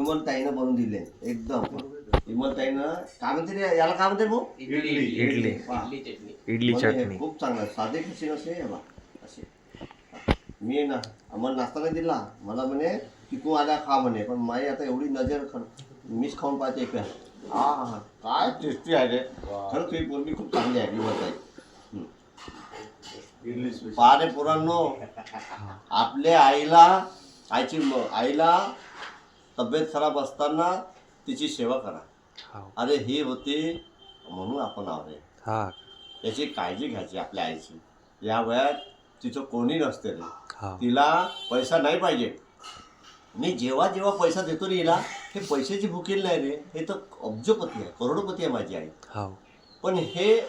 विमल ताईनं बनवून दिले. एकदम. विमल ताईनं काय म्हणते रे याला काय म्हणते भाऊ इडली इडली म्हणजे चटणी. खूप चांगलं. साधे कशी नसे हे बा असे. मी ना आम्हाला नाश्ता नाही दिला. मला म्हणे की तू आल्या खा म्हणे. पण माई आता एवढी नजर खर मीच खाऊन पाहते एक वेळा. हा हा हा. काय टेस्टी आहे रे. खरं तुझी पोरगी खूप चांगली आहे विमल ताई हम्म. इडली स्पेशल पारे पुरांनो. आपल्या आईला आईची म- आईला तब्येत खराब असताना तिची सेवा करा. हाव. अरे ही होती म्हणून आपण आहोत रे. हा. याची काळजी घ्यायची आपल्या आईची. या वयात तिचं कोणी नसते रे. तिला पैसा नाही पाहिजे. मी जेव्हा जेव्हा पैसा देतो रे हिला हे पैशाची भुकेल नाही रे. हे तर अब्जपती आहे करोडपती आहे माझी आई. हाव. पण हे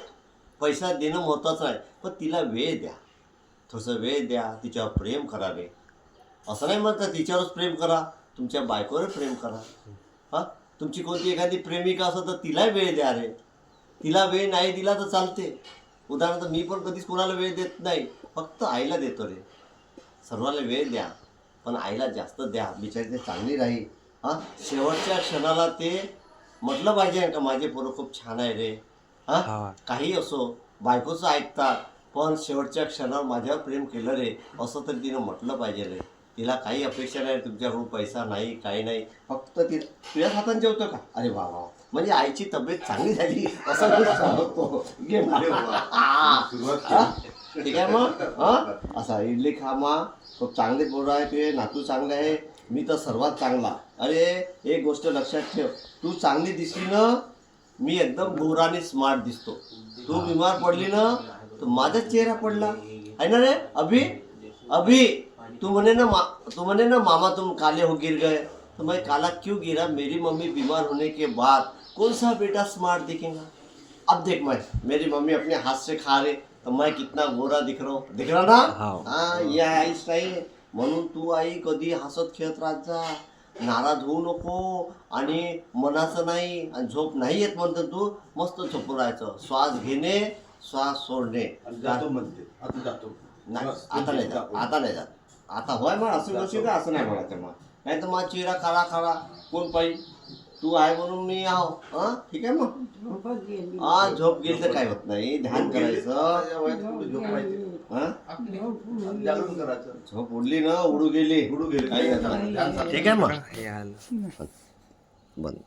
पैसा देणं महत्त्वाचं आहे. पण तिला वेळ द्या. थोडंसं वेळ द्या. तिच्यावर प्रेम करा रे. असं नाही म्हणतात तिच्यावरच प्रेम करा. तुमच्या बायकोवर प्रेम करा. हां? तुमची कोणती एखादी प्रेमिका असेल तर तिला वेळ द्या रे. तिला वेळ नाही दिला तर चालते. उदाहरणार्थ मी पण कधीच कोणाला वेळ देत नाही. फक्त आईला देतो रे. सर्वाला वेळ द्या. पण आईला जास्त द्या. बिचारी ते चांगली राहील. हां? शेवटच्या क्षणाला ते म्हटलं पाहिजे का माझे पोरं खूप छान आहे रे. हां? हा. काही असो बायकोचं ऐकतात. पण शेवटच्या क्षणावर माझ्यावर प्रेम केलं रे. असं तरी तिनं म्हटलं पाहिजे रे. तिला काही अपेक्षा नाही तुमच्याकडून पैसा नाही काही नाही. फक्त ती तुझ्याच हाताने जेवतं का? अरे वा वा म्हणजे आईची तब्येत चांगली झाली असं मी सांगतो. घे. आ. हा? ठीक आहे मग? हा? असा इडली खा मा. खूप चांगले पोरं आहे तुझे नातू चांगले आहे. मी तर सर्वात चांगला. अरे एक गोष्ट लक्षात ठेव. तू चांगली दिसली ना मी एकदम गोरा आणि स्मार्ट दिसतो. तू बिमार पडली ना तर माझाच चेहरा पडला. आहे ना रे? अभि? अभि? तू म्हणे ना मा तू म्हणे ना मामा तुम काले हो गिर गए। तो मैं काला क्यों गिरा? मेरी मम्मी बीमार होने के बाद कौन सा बेटा स्मार्ट दिखेगा? अब देख मैं मेरी मम्मी अपने हाथ से खा रहे तो मैं कितना गोरा दिख रहा हूँ। दिख रहा ना. हा। या आई स्टाईल म्हणून तू आई कधी हसत खेळत राहत जा नाराज होऊ नको आणि मनाचं नाही आणि झोप नाही येत म्हणतं तू। मस्त झोपून राहायचं। श्वास घेणे श्वास सोडणे। जातो म्हणते. आता जातो. नाही आता नाही जात. आता नाही जात. आता होय मग असं नसेल का असं नाही म्हणायचं मग. नाही तर मग चेहरा खारा खारा कोण पाहिजे तू आहे म्हणून मी आहो. हा ठीक आहे मग. हा झोप गेली तर काय होत नाही. ध्यान करायचं. हा जागरण करायचं. झोप उडली ना उडू गेली. उडू गेली. काही. ठीक आहे मग. हे. बंद